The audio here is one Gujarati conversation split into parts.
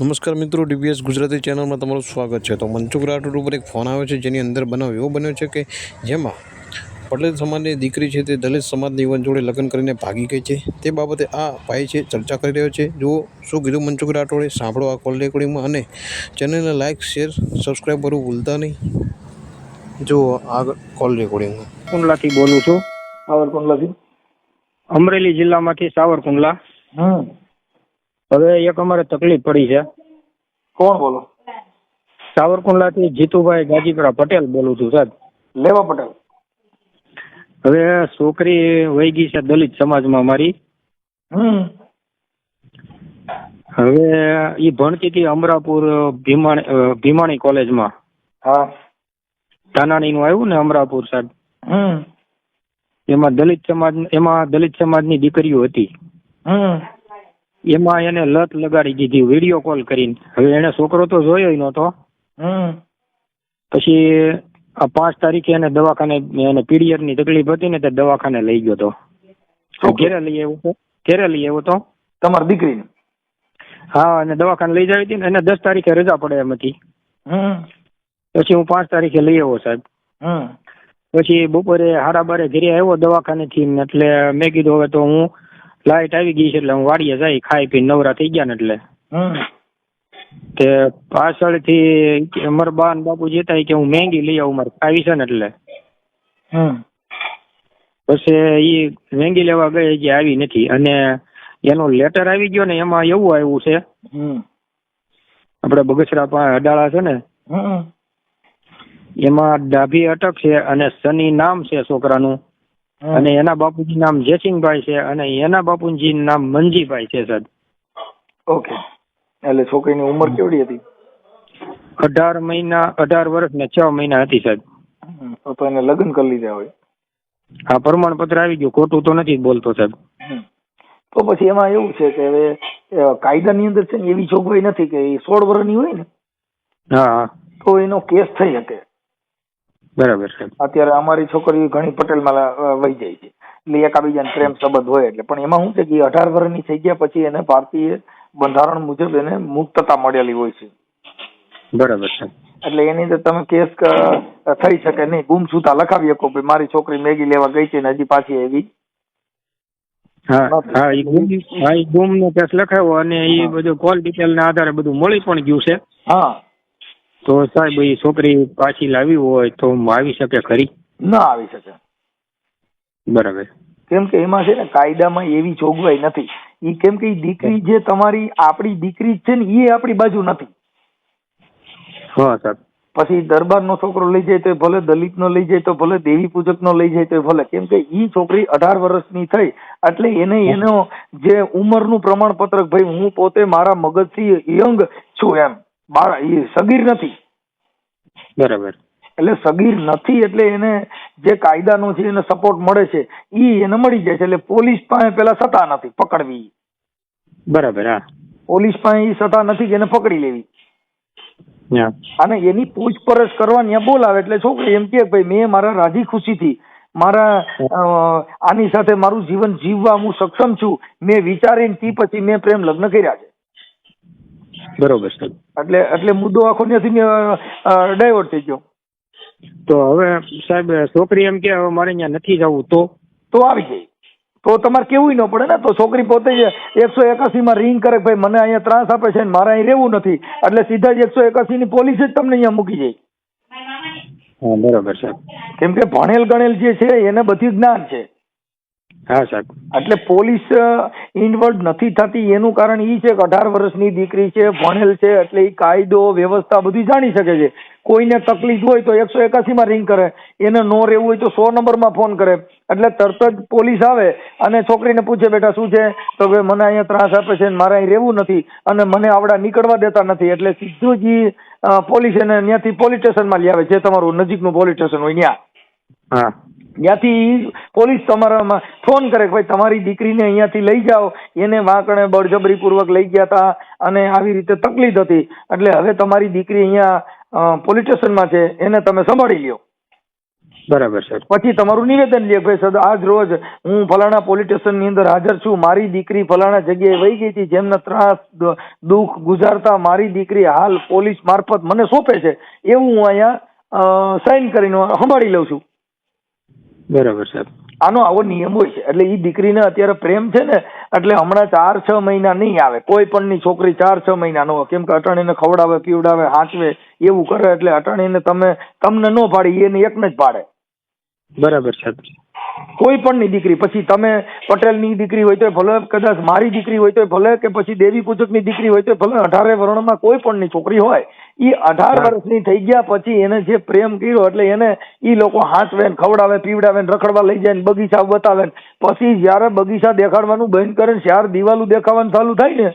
નમસ્કાર મિત્રો ડીબીએસ ગુજરાતી ચેનલમાં તમારું સ્વાગત છે. તો મનસુખ રાઠોડ ઉપર એક ફોન આવ્યો છે જેની અંદર બનાવ એવો બન્યો છે કે જેમાં પટેલ સમાજની દીકરી છે તે દલિત સમાજની યુવાન જોડે લગ્ન કરીને ભાગી ગઈ છે. તે બાબતે આ ભાઈ છે ચર્ચા કરી રહ્યો છે. જુઓ શું કીધું મનસુખ રાઠોડે સાંભળો આ કોલ રેકોર્ડિંગમાં અને ચેનલને લાઇક શેર સબસ્ક્રાઈબ કરવું ભૂલતા નહીં. જુઓ આ કોલ રેકોર્ડિંગમાં. કુંડલાથી બોલું છું સાવરકુંડલાથી. અમરેલી જિલ્લામાંથી સાવરકુંડલા. હમ. હવે એક અમારે તકલીફ પડી છે. કોણ બોલો? સાવરકુંડલાથી જીતુભાઈ ગાજીપરા પટેલ બોલું છું સાહેબ. લેવા પટેલ. હવે છોકરી વહી ગઈ છે દલિત સમાજમાં મારી. હવે એ ભણતી હતી અમરાપુર ભીમાણી ભીમાણી કોલેજમાં. હા. ધાનાણીનું આવ્યું ને અમરાપુર સાહેબ. એમાં દલિત સમાજ એમાં દલિત સમાજની દીકરીઓ હતી. એમાં એને લત લગાડી દીધી વીડિયો કોલ કરીને. હવે એને છોકરો તો જોયો નહોતો. પછી આ પાંચ તારીખે એને દવાખાને એને પીડીએફની તકલીફ હતી ને તે દવાખાને લઈ ગયો તો. ઘેરે લઈ આવ્યો ઘેરે લઈ આવ્યો તો. તમારી દીકરીને? હા અને દવાખાને લઈ જાવી હતી ને એને દસ તારીખે રજા પડે એમ હતી. પછી હું પાંચ તારીખે લઈ આવ્યો સાહેબ. પછી બપોરે હારા બારે ઘેરે આવ્યો દવાખાને થી એટલે મેં કીધું હવે તો હું લાઇટ આવી ગઈ છે એટલે હું વાડીએ જાય ખાઈ પી નવરા થઈ ગયા ને એટલે. તે પાછળથી અમારા બા ને બાપુ જતા કે હું મેંગી લઈ આવું મારે ખાવી છે ને એટલે. પછી ઈ મેંગી લેવા ગઈ જે આવી નથી. અને એનો લેટર આવી ગયો ને એમાં એવું આવ્યું છે. આપડે આપણે બગસરા પાસે અડાળા છે ને. એમાં ડાભી અટક છે અને સની નામ છે છોકરાનું. અને એના બાપુજી નામ જયસિંહભાઈ છે અને એના બાપુજી નામ મંજીભાઈ છે સાહેબ. ઓકે. એટલે છોકરીની ઉંમર કેવડી હતી? અઢાર મહિના અઢાર વર્ષ ને છ મહિના હતી સાહેબ. તો એને લગ્ન કરી લીધા હોય. હા પ્રમાણપત્ર આવી ગયું. ખોટું તો નથી બોલતો સાહેબ. તો પછી એમાં એવું છે કે હવે કાયદાની અંદર છે ને એવી જોગવાઈ નથી કે એ સોળ વર્ષની હોય ને. હા હા. તો એનો કેસ થઈ શકે. બરાબર અત્યારે અમારી છોકરી ઘણી પટેલમાં વહી જાય છે. એટલે એકાબીજાને પ્રેમ સંબંધ હોય એટલે. પણ એમાં શું છે કે અઢાર વર્ષની થઈ ગયા પછી એને ભારતીય બંધારણ મુજબ એને મુક્તતા મળેલી હોય છે. બરાબર છે. એટલે એની અંદર તમે કેસ ક- થઈ શકે નહીં. ગુમસુતા લખાવી શકો ભાઈ મારી છોકરી મેગી લેવા ગઈ છે ને હજી પાછી એવી હા એ ગુમ હા એ ગુમ નો કેસ લખાયો અને એ બધું કોલ ડિટેલ ના આધારે બધું મળી પણ ગયું છે. હા. તો સાહેબ એ છોકરી પાછી લાવી હોય તો આવી શકે ખરી? ના આવી શકે. બરાબર. કેમ કે એમાં છે ને કાયદામાં એવી જોગવાઈ નથી. ઈ કેમ કે દીકરી જે તમારી આપણી દીકરી છે ને એ આપણી બાજુ નથી. હા સાહેબ. પછી દરબારનો છોકરો લઈ જાય તો ભલે દલિતનો લઈ જાય તો ભલે દેવી પૂજકનો લઈ જાય તો ભલે. કેમ કે ઈ છોકરી અઢાર વર્ષની થઈ એટલે એને એનો જે ઉંમરનું પ્રમાણપત્ર ભાઈ હું પોતે મારા મગજથી યંગ છું એમ. બાર સગીર નથી. બરાબર. એટલે સગીર નથી એટલે એને જે કાયદાનો છે એને સપોર્ટ મળે છે ઈ એને મળી જાય છે. એટલે પોલીસ પાસે પેલા સતા નથી પકડવી. બરાબર હા. પોલીસ પાસે ઈ સતા નથી કે એને પકડી લેવી. અને એની પૂછપરછ કરવા ત્યાં બોલાવે એટલે છોકરી એમ કે ભાઈ મેં મારા રાજી ખુશીથી મારા આની સાથે મારું જીવન જીવવા હું સક્ષમ છું. મેં વિચારીને તી પછી મેં પ્રેમ લગ્ન કર્યા છે. બરોબર સાહેબ. એટલે એટલે મુદ્દો આખો ત્યાંથી ડાયવર્ટ થઈ ગયો. તો હવે સાહેબ છોકરી એમ કે હવે મારે અહીંયા નથી જવું તો? તો આવી જાય તો તમારે કેવું ન પડે ને? તો છોકરી પોતે જ એકસો એકાસી માં રિંગ કરે ભાઈ મને અહીંયા ત્રાસ આપે છે ને મારે અહીં રહેવું નથી. એટલે સીધા જ એકસો એકાસી ની પોલીસ જ તમને અહીંયા મૂકી જાય હા બરાબર સાહેબ. કેમ કે ભણેલ ગણેલ જે છે એને બધી જ્ઞાન છે. હા સાહેબ. એટલે પોલીસ ઇન્વોલ્વ નથી થતી એનું કારણ એ છે કે અઢાર વર્ષની દીકરી છે ભણેલ છે એટલે એ કાયદો વ્યવસ્થા બધી જાણી શકે છે. કોઈને તકલીફ હોય તો એકસો એકાસી માં રિંગ કરે એને નો રહેવું હોય તો સો નંબરમાં ફોન કરે. એટલે તરત જ પોલીસ આવે અને છોકરીને પૂછે બેટા શું છે? તો કે મને અહીંયા ત્રાસ આપે છે મારે અહીં રહેવું નથી અને મને આવડા નીકળવા દેતા નથી. એટલે સીધું જ પોલીસ એને ત્યાંથી પોલીસ સ્ટેશનમાં લઈ આવે જે તમારું નજીકનું પોલીસ સ્ટેશન હોય ત્યાં હા. ત્યાંથી પોલીસ તમારામાં ફોન કરે કે ભાઈ તમારી દીકરીને અહીંયાથી લઈ જાઓ. એને વાંકણે બળજબરી પૂર્વક લઈ ગયા હતા અને આવી રીતે તકલીફ હતી. એટલે હવે તમારી દીકરી અહીંયા પોલીસ સ્ટેશનમાં છે એને તમે સંભાળી લ્યો. બરાબર સર. પછી તમારું નિવેદન લે ભાઈ સર આજ રોજ હું ફલાણા પોલીસ સ્ટેશનની અંદર હાજર છું. મારી દીકરી ફલાણા જગ્યાએ વહી ગઈ હતી. જેમના ત્રાસ દુઃખ ગુજારતા મારી દીકરી હાલ પોલીસ મારફત મને સોંપે છે. એવું હું અહીંયા સાઇન કરીને સંભાળી લઉં છું. બરાબર સાહેબ. આનો આવો નિયમ હોય છે. એટલે એ દીકરીને અત્યારે પ્રેમ છે ને એટલે હમણાં ચાર છ મહિના નહીં આવે. કોઈ પણની છોકરી ચાર છ મહિના નો કેમ કે અટાણીને ખવડાવે પીવડાવે હાંચવે એવું કરે એટલે અટાણીને તમે તમને ન પાડી એને એકને જ પાડે બરાબર સાહેબ. કોઈ પણની દીકરી. પછી તમે પટેલની દીકરી હોય તો ભલે કદાચ મારી દીકરી હોય તો ભલે કે પછી દેવી પૂજકની દીકરી હોય તો ભલે અઢારે વર્ણમાં કોઈ પણની છોકરી હોય એ અઢાર વર્ષની થઈ ગયા પછી એને જે પ્રેમ કર્યો એટલે એને એ લોકો હાંચવે ને ખવડાવે પીવડાવે ને રખડવા લઈ જાય ને બગીચા બતાવે ને. પછી જયારે બગીચા દેખાડવાનું બંધ કરે ને ત્યારે દિવાલું દેખાવાનું ચાલુ થાય ને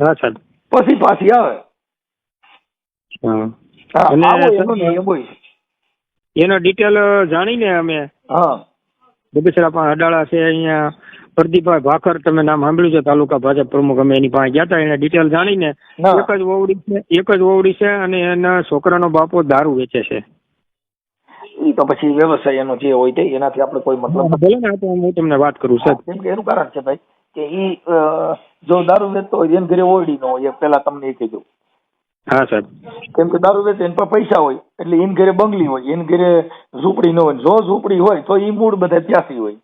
હા સાહેબ. પછી પાછી આવે. એનો ડિટેલ જાણીને અમે હા. બગસરા પણ અડાળા છે અહીંયા. પ્રદીપભાઈ ભાખર તમે નામ સાંભળ્યું છે તાલુકા ભાજપ પ્રમુખ. અમે એની પાસે ગયા હતા એને ડિટેલ જાણીને. એક જ ઓવડી છે એક જ ઓવડી છે અને એના છોકરાનો બાપો દારૂ વેચે છે. ઈ તો પછી વ્યવસાય એનો જે હોય તે એનાથી આપણે કોઈ મતલબ ભલે ને તો હું તમને વાત કરું સાહેબ. કેમ કે એનું કારણ છે ભાઈ કે ઈ જો દારૂ વેચતો હોય એને ઘરે ઓરડી નો હોય એ તમને એ કીધું હા સાહેબ. કેમ કે દારૂ વેચે એના પાસે હોય એટલે એમ ઘરે બંગલી હોય એમ ઘરે ઝૂંપડી ન હોય. જો ઝૂંપડી હોય તો એ મૂળ બધા ત્યાંથી હોય.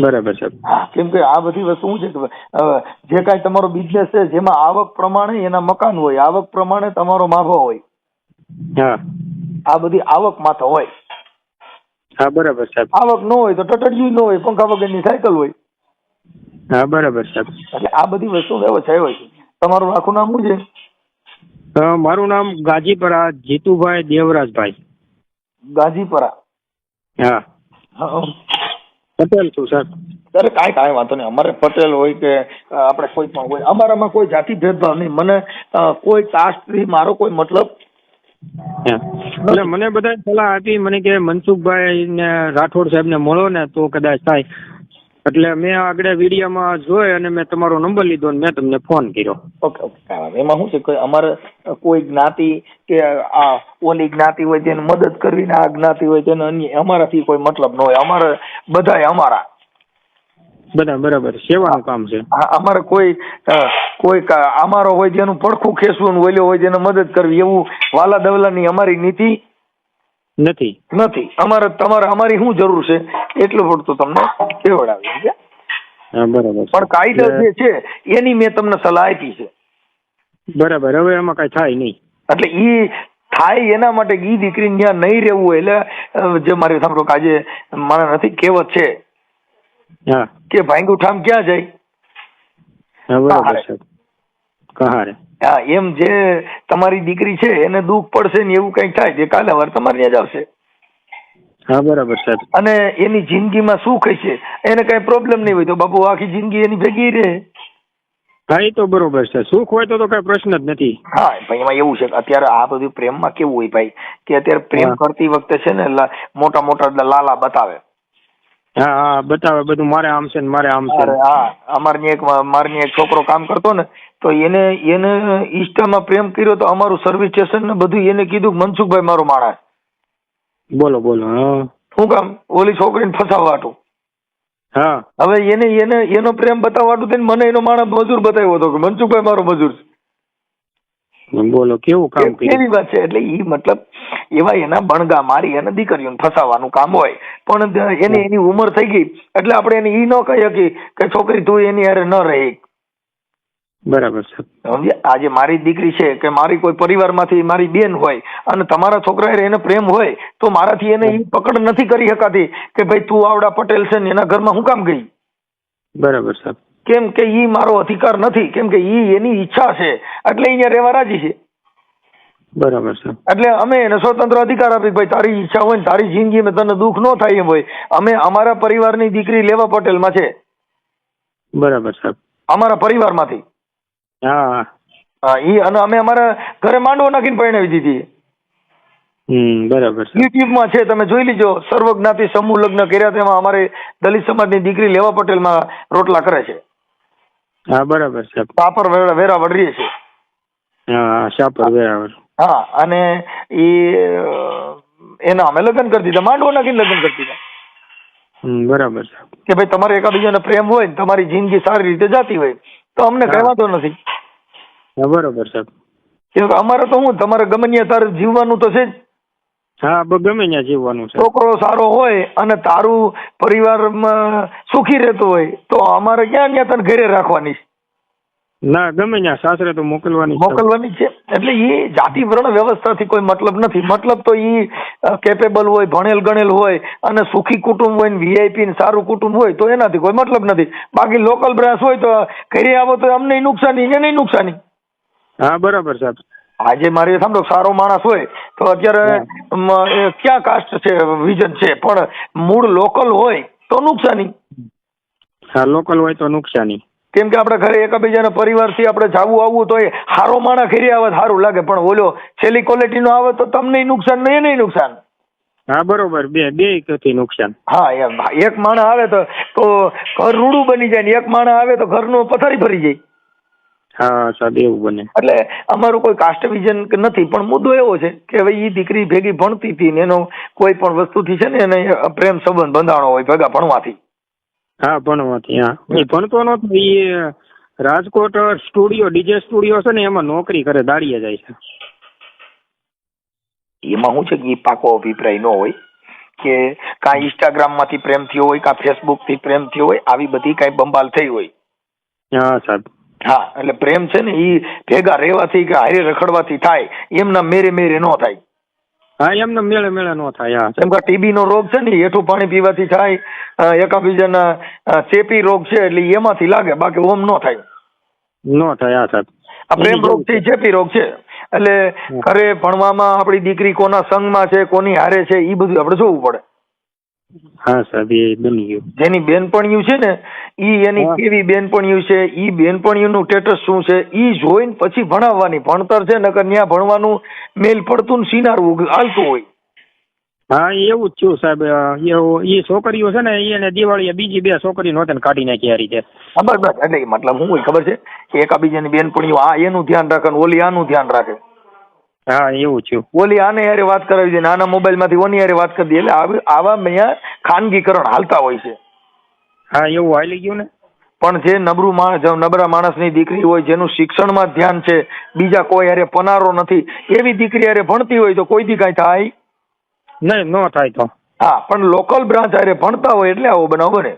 બરાબર સાહેબ. કેમ કે આ બધી વસ્તુ શું છે કે જે કાંઈ તમારો બિઝનેસ છે જેમાં આવક પ્રમાણે એના મકાન હોય આવક પ્રમાણે તમારો માભો હોય. હા. આ બધી આવક માથે હોય. હા બરાબર સાહેબ. આવક ન હોય તો ટટડિયું ન હોય પંખા વગરની સાયકલ હોય. હા બરાબર સાહેબ. એટલે આ બધી વસ્તુ વ્યવસાય હોય છે. તમારું આખું નામ શું છે? મારું નામ ગાજીપરા જીતુભાઈ દેવરાજભાઈ. ગાજીપરા? હા. પટેલ છું સર અરે કાંઈ કાંઈ વાંધો નહીં. અમારે પટેલ હોય કે આપણે કોઈ પણ હોય. અમારામાં કોઈ જાતિ ભેદભાવ નહીં. મને કોઈ કાસ્ટથી મારો કોઈ મતલબ. એટલે મને બધા સલાહ આપી. મને કે મનસુખભાઈ ને રાઠોડ સાહેબ ને મળો ને તો કદાચ થાય. એટલે મેં આગળ વિડીયોમાં જોઈ અને મેં તમારો નંબર લીધો અને મેં તમને ફોન કર્યો. ઓકે ઓકે કાંઈ એમાં શું છે કે અમારે કોઈ જ્ઞાતિ કે આ ઓલી જ્ઞાતિ હોય તેને મદદ કરવી ને આ જ્ઞાતિ હોય તેને અન્ય અમારાથી કોઈ મતલબ ન હોય. અમારે બધાય અમારા. બધા બરાબર. સેવાનું કામ છે. અમારે કોઈ કોઈ અમારો હોય જેનું પડખું ખેંચવું ઓલ્યો હોય જેને મદદ કરવી એવું વાલા દવલાની અમારી નીતિ નથી. નથી. અમારે તમારે અમારી શું જરૂર છે? એટલું પડતું તમને કેવડાવી સમજ્યા? બરાબર પણ કાયદો જે છે એની મેં તમને સલાહ આપી છે. બરાબર હવે એમાં કઈ થાય નહીં. એટલે ઈ થાય એના માટે ઈ દીકરી ત્યાં નહીં રહેવું એટલે જે મારે સાંભળો કે આજે મારે નથી કહેવત છે હા. કે ભાંગું ઠામ ક્યાં જાય? બરાબર છે. કહારે. હા એમ જે તમારી દીકરી છે એને દુઃખ પડશે ને એવું કઈ થાય તે કાલે વાર તમારે ત્યાં જ આવશે. હા બરાબર સાહેબ અને એની જિંદગીમાં સુખ હશે એને કઈ પ્રોબ્લેમ નહીં હોય તો બાપુ આખી જિંદગી એની ભેગી રહે. હા એ તો બરોબર છે. સુખ હોય તો તો કઈ પ્રશ્ન જ નથી. હા ભાઈ એમાં એવું છે અત્યારે આ બધું પ્રેમમાં કેવું હોય ભાઈ કે અત્યારે પ્રેમ કરતી વખતે છે ને મોટા મોટા લાલા બતાવે. હા હા બતાવે બધું મારે આમ છે ને મારે આમ છે હા અમારની એક મારની એક છોકરો કામ કરતો ને તો એને એને ઈષ્ટામાં પ્રેમ કર્યો તો અમારું સર્વિસ સ્ટેશન ને બધું એને કીધું મનસુખભાઈ મારો માણસ. બોલો બોલો શું કામ? ઓલી છોકરીને ફસાવવા હાટુ હા. હવે એને એને એનો પ્રેમ બતાવવા હાટુ થઈને મને એનો માણસ મજૂર બતાવ્યો હતો કે મનસુખભાઈ મારો મજૂર છે. બોલો કેવું કામ કેવી વાત છે? એટલે ઈ મતલબ એવા એના બણગા મારી અને દીકરીઓને ફસાવાનું કામ હોય. પણ એની એની ઉંમર થઈ ગઈ. એટલે આપણે એને એ ન કહી શકીએ કે છોકરી તું એની હારે ન રહી. બરાબર છે? આજે મારી દીકરી છે કે મારી કોઈ પરિવારમાંથી મારી બેન હોય અને તમારા છોકરા એને પ્રેમ હોય તો મારાથી એને ઈ પકડ નથી કરી શકાતી કે ભાઈ તું આવડા પટેલ છે ને એના ઘરમાં હું કામ ગઈ બરાબર સાહેબ કેમ કે ઈ મારો અધિકાર નથી કેમ કે ઈ એની ઈચ્છા છે. એટલે અહીંયા રહેવા રાજી છે. બરાબર છે. એટલે અમે એને સ્વતંત્ર અધિકાર આપી ભાઈ તારી ઈચ્છા હોય ને તારી જિંદગી મેં તને દુઃખ ન થાય એમ હોય અમે અમારા પરિવારની દીકરી લેવા પટેલમાં છે. બરાબર સાહેબ અમારા પરિવારમાંથી. હા. હા ઈ અને અમે અમારા ઘરે માંડવો નાખીને પરણાવી દીધી. હમ બરાબર છે. યુટ્યુબમાં છે તમે જોઈ લીજો. સર્વજ્ઞાતિ સમૂહ લગ્ન કર્યા તેમાં અમારે દલિત સમાજની દીકરી લેવા પટેલમાં રોટલા કરે છે. હા બરાબર છે. પાપર વેરા વેરાવળ છે. હા શાપર વેરાવળ હા અને એ એના અમે લગ્ન કરી દીધા માંડવો નાખીને લગ્ન કરી દીધા. હમ, બરાબર છે. કે ભાઈ તમારે એકાબીજાને પ્રેમ હોય ને તમારી જિંદગી સારી રીતે જાતી હોય. તો અમને કઈ વાંધો નથી. બરોબર સાહેબ. અમારે તો શું તમારે ગમે ત્યાં તારે જીવવાનું તો છે જ. હા ગમે ત્યાં જીવવાનું છે. છોકરો સારો હોય અને તારું પરિવારમાં સુખી રહેતો હોય તો અમારે ક્યાં ત્યાં તને ઘરે રાખવાની છે? ના ગમે ત્યાં સાસરે તો મોકલવાની મોકલવાની છે. એટલે એ જાતિ વર્ણ વ્યવસ્થાથી કોઈ મતલબ નથી. મતલબ તો એ કેપેબલ હોય ભણેલ ગણેલ હોય અને સુખી કુટુંબ હોય ને વીઆઈપી ને સારું કુટુંબ હોય તો એનાથી કોઈ મતલબ નથી. બાકી લોકલ બ્રાસ હોય તો ઘરે આવો તો અમને નુકસાની એને નુકસાની. હા બરાબર સાહેબ. આજે મારી સાંભળો સારો માણસ હોય તો અત્યારે ક્યાં કાસ્ટ છે વિઝન છે? પણ મૂળ લોકલ હોય તો નુકસાની. હા લોકલ હોય તો નુકસાની. કેમ કે આપણે ઘરે એકબીજાના પરિવારથી આપણે જાવું આવવું તો એ હારો માણસ ખીરી આવે સારું લાગે. પણ ઓલો છેલ્લી ક્વોલિટીનો આવે તો તમને નુકસાન ને નહીં નુકસાન. હા બરોબર. બે બેથી નુકસાન. હા એમ. એક માણસ આવે તો તો ઘર રૂડું બની જાય ને એક માણસ આવે તો ઘરનું પથારી ભરી જાય. હા સાહેબ એવું બને. એટલે અમારું કોઈ કાસ્ટ વિઝન નથી પણ મુદ્દો એવો છે કે હવે એ દીકરી ભેગી ભણતી હતી ને એનો કોઈ પણ વસ્તુથી છે ને એને પ્રેમ સંબંધ બંધાણો હોય ભેગા ભણવાથી. હા ભણવાથી હા. એ ભણતો નતો એ રાજકોટ સ્ટુડિયો ડીજે સ્ટુડિયો છે ને એમાં નોકરી કરે દાડીએ જાય છે. એમાં શું છે કે એ પાકો અભિપ્રાય ન હોય કે કાં ઇન્સ્ટાગ્રામમાંથી પ્રેમ થયો હોય કાં ફેસબુકથી પ્રેમ થયો હોય આવી બધી કાંઈ બંબાલ થઈ હોય. હા સાહેબ. હા એટલે પ્રેમ છે ને એ ભેગા રહેવાથી કે હારે રખડવાથી થાય એમના મેરે મેરે ન થાય. હા એમને મેળે મેળે નો થાય હા. જેમ કે ટીબી નો રોગ છે ને હેઠું પાણી પીવાથી થાય એકાબીજાના ચેપી રોગ છે એટલે એમાંથી લાગે બાકી ઓમ નો થાય. નો થાય હા સાહેબ. આ પ્રેમ રોગ છે. ચેપી રોગ છે. એટલે ઘરે ભણવામાં આપણી દીકરી કોના સંગમાં છે કોની હારે છે એ બધું આપણે જોવું પડે. હા સાહેબ એ બની ગયું જેની બેનપણીયું છે ને ઈ એની કેવી બેનપણીયું છે? ઈ બેનપણીયું સ્ટેટસ શું છે? ઈ જોઈને પછી ભણાવવાની ભણતર છે નકર ત્યાં ભણવાનું મેલ પડતું ને સિનારવું હાલતું હોય. હા એવું જ થયું સાહેબ. એવું એ છોકરીઓ છે ને એને દિવાળીએ બીજી બે છોકરી નહોતી કાઢી નાખી આ રીતે. બસ બસ એટલે મતલબ હું ખબર છે? કે એકાબીજાની બેનપણીઓ આ એનું ધ્યાન રાખે ઓલી આનું ધ્યાન રાખે. હા એવું થયું. ઓલી આને યારે વાત કરાવી છે નાના આના મોબાઈલમાંથી ઓની યારે વાત કરી દે. એટલે આવી- અહીંયા ખાનગીકરણ હાલતા હોય છે. હા એવું હાલી ગયું ને? પણ જે નબળું માણસ નબરા નબળા માણસની દીકરી હોય જેનું શિક્ષણમાં ધ્યાન છે બીજા કોઈ હારે પનારો નથી એવી દીકરી હારે ભણતી હોય તો કોઈ દી કાંઈ થાય? નહીં નો થાય તો. હા પણ લોકલ બ્રાન્ચ હારે ભણતા હોય એટલે આવો બનાવ બને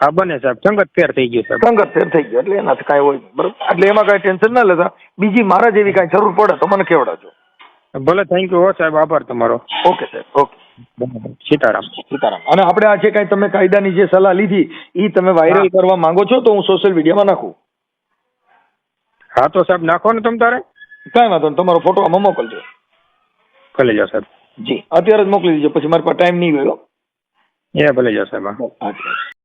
હા બને સાહેબ. સંગત ફેર થઈ ગયું સાહેબ. સંગત ફેર થઈ ગયો. એટલે એનાથી કાંઈ હોય બરોબર? એટલે એમાં કાંઈ ટેન્શન ના લેતા. બીજી મારા જેવી કાંઈ જરૂર પડે તો મને કેવડાવજો. ભલે થેન્ક યુ હો સાહેબ આભાર તમારો. ઓકે સાહેબ. ઓકે. સીતારામ. સીતારામ. અને આપણે આ જે કાંઈ તમે કાયદાની જે સલાહ લીધી એ તમે વાયરલ કરવા માંગો છો તો હું સોશિયલ મીડિયામાં નાખું. હા તો સાહેબ નાખો ને તમ તારે. કાંઈ વાંધો નહીં. તમારો ફોટો આમાં મોકલજો. ભલે જાઓ સાહેબ. જી. અત્યારે જ મોકલી દીજો. પછી મારી પાસે ટાઈમ નહીં ગયો એ ભલે જાઓ સાહેબ હા.